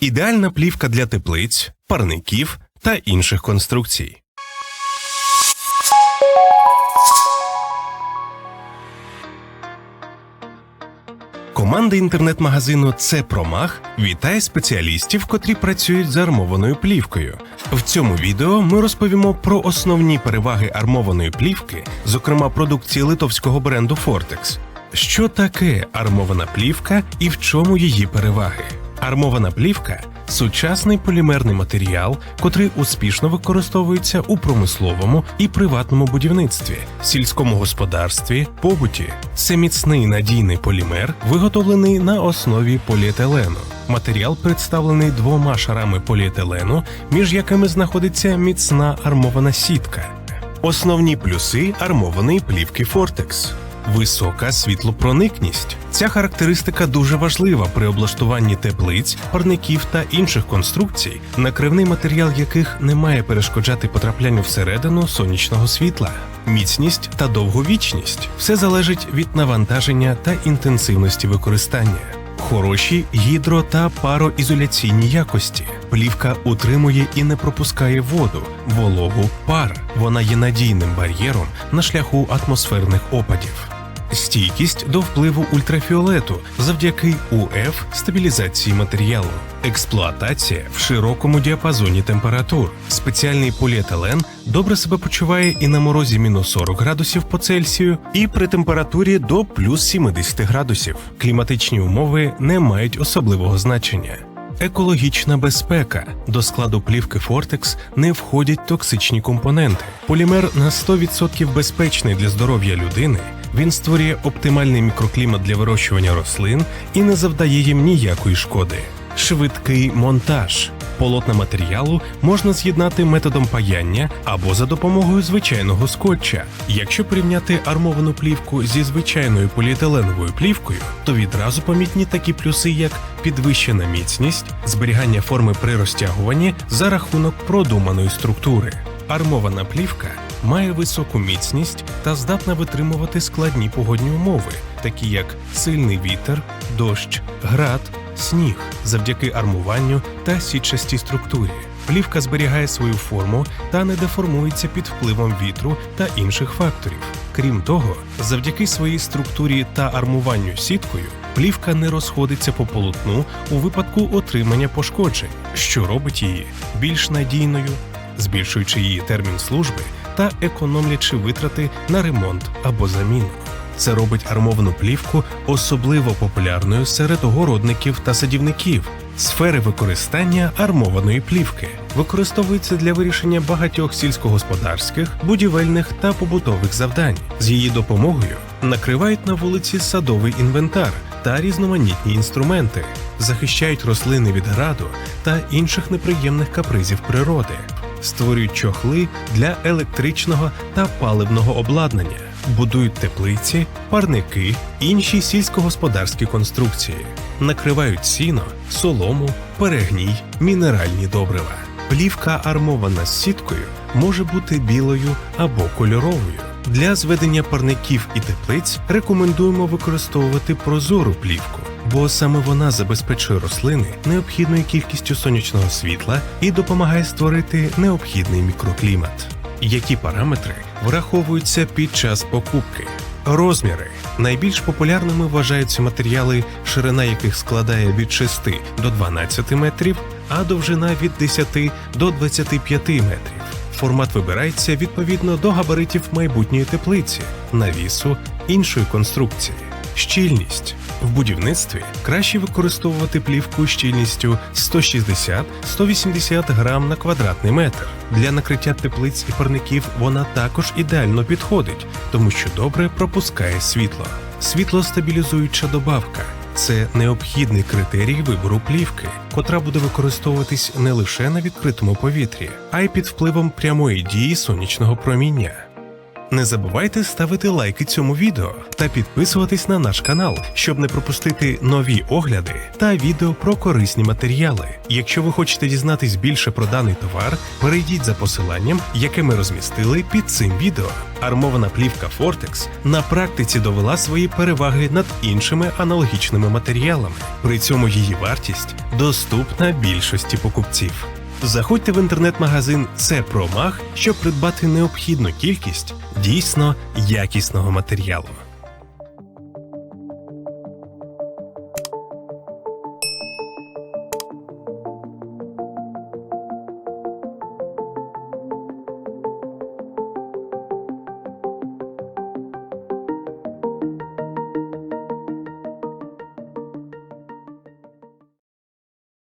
ідеальна плівка для теплиць, парників та інших конструкцій. Команда інтернет-магазину Це Промах вітає спеціалістів, котрі працюють з армованою плівкою. В цьому відео ми розповімо про основні переваги армованої плівки, зокрема продукції литовського бренду Fortex. Що таке армована плівка і в чому її переваги? Армована плівка сучасний полімерний матеріал, котрий успішно використовується у промисловому і приватному будівництві, сільському господарстві, побуті. Це міцний надійний полімер, виготовлений на основі поліетилену. Матеріал представлений двома шарами поліетилену, між якими знаходиться міцна армована сітка. Основні плюси армованої плівки Fortex. Висока світлопроникність. Ця характеристика дуже важлива при облаштуванні теплиць, парників та інших конструкцій, накривний матеріал яких не має перешкоджати потраплянню всередину сонячного світла. Міцність та довговічність все залежить від навантаження та інтенсивності використання. Хороші гідро та пароізоляційні якості. Плівка утримує і не пропускає воду, вологу, пар. Вона є надійним бар'єром на шляху атмосферних опадів. Стійкість до впливу ультрафіолету завдяки УФ стабілізації матеріалу, експлуатація в широкому діапазоні температур. Спеціальний поліетилен добре себе почуває і на морозі мінус 40 градусів по Цельсію, і при температурі до плюс 70 градусів. Кліматичні умови не мають особливого значення. Екологічна безпека до складу плівки Fortex не входять токсичні компоненти. Полімер на 100% безпечний для здоров'я людини. Він створює оптимальний мікроклімат для вирощування рослин і не завдає їм ніякої шкоди. Швидкий монтаж. Полотна матеріалу можна з'єднати методом паяння або за допомогою звичайного скотча. Якщо порівняти армовану плівку зі звичайною поліетиленовою плівкою, то відразу помітні такі плюси, як підвищена міцність, зберігання форми при розтягуванні за рахунок продуманої структури. Армована плівка має високу міцність та здатна витримувати складні погодні умови, такі як сильний вітер, дощ, град, сніг, завдяки армуванню та сітчастій структурі. Плівка зберігає свою форму та не деформується під впливом вітру та інших факторів. Крім того, завдяки своїй структурі та армуванню сіткою, плівка не розходиться по полотну у випадку отримання пошкоджень, що робить її більш надійною, збільшуючи її термін служби та економлячи витрати на ремонт або заміну. Це робить армовану плівку особливо популярною серед огородників та садівників. Сфери використання армованої плівки використовується для вирішення багатьох сільськогосподарських, будівельних та побутових завдань. З її допомогою накривають на вулиці садовий інвентар та різноманітні інструменти, захищають рослини від граду та інших неприємних капризів природи, створюють чохли для електричного та паливного обладнання, будують теплиці, парники, інші сільськогосподарські конструкції, накривають сіно, солому, перегній, мінеральні добрива. Плівка армована з сіткою може бути білою або кольоровою. Для зведення парників і теплиць рекомендуємо використовувати прозору плівку, бо саме вона забезпечує рослини необхідною кількістю сонячного світла і допомагає створити необхідний мікроклімат. Які параметри враховуються під час покупки? Розміри найбільш популярними вважаються матеріали, ширина яких складає від 6 до 12 метрів, а довжина від 10 до 25 метрів. Формат вибирається відповідно до габаритів майбутньої теплиці, навісу, іншої конструкції. Щільність в будівництві краще використовувати плівку щільністю 160-180 грам на квадратний метр. Для накриття теплиць і парників вона також ідеально підходить, тому що добре пропускає світло. Світлостабілізуюча добавка це необхідний критерій вибору плівки, котра буде використовуватись не лише на відкритому повітрі, а й під впливом прямої дії сонячного проміння. Не забувайте ставити лайки цьому відео та підписуватись на наш канал, щоб не пропустити нові огляди та відео про корисні матеріали. Якщо ви хочете дізнатись більше про даний товар, перейдіть за посиланням, яке ми розмістили під цим відео. Армована плівка Fortex на практиці довела свої переваги над іншими аналогічними матеріалами. При цьому її вартість доступна більшості покупців. Заходьте в інтернет-магазин Це Промах, щоб придбати необхідну кількість дійсно якісного матеріалу.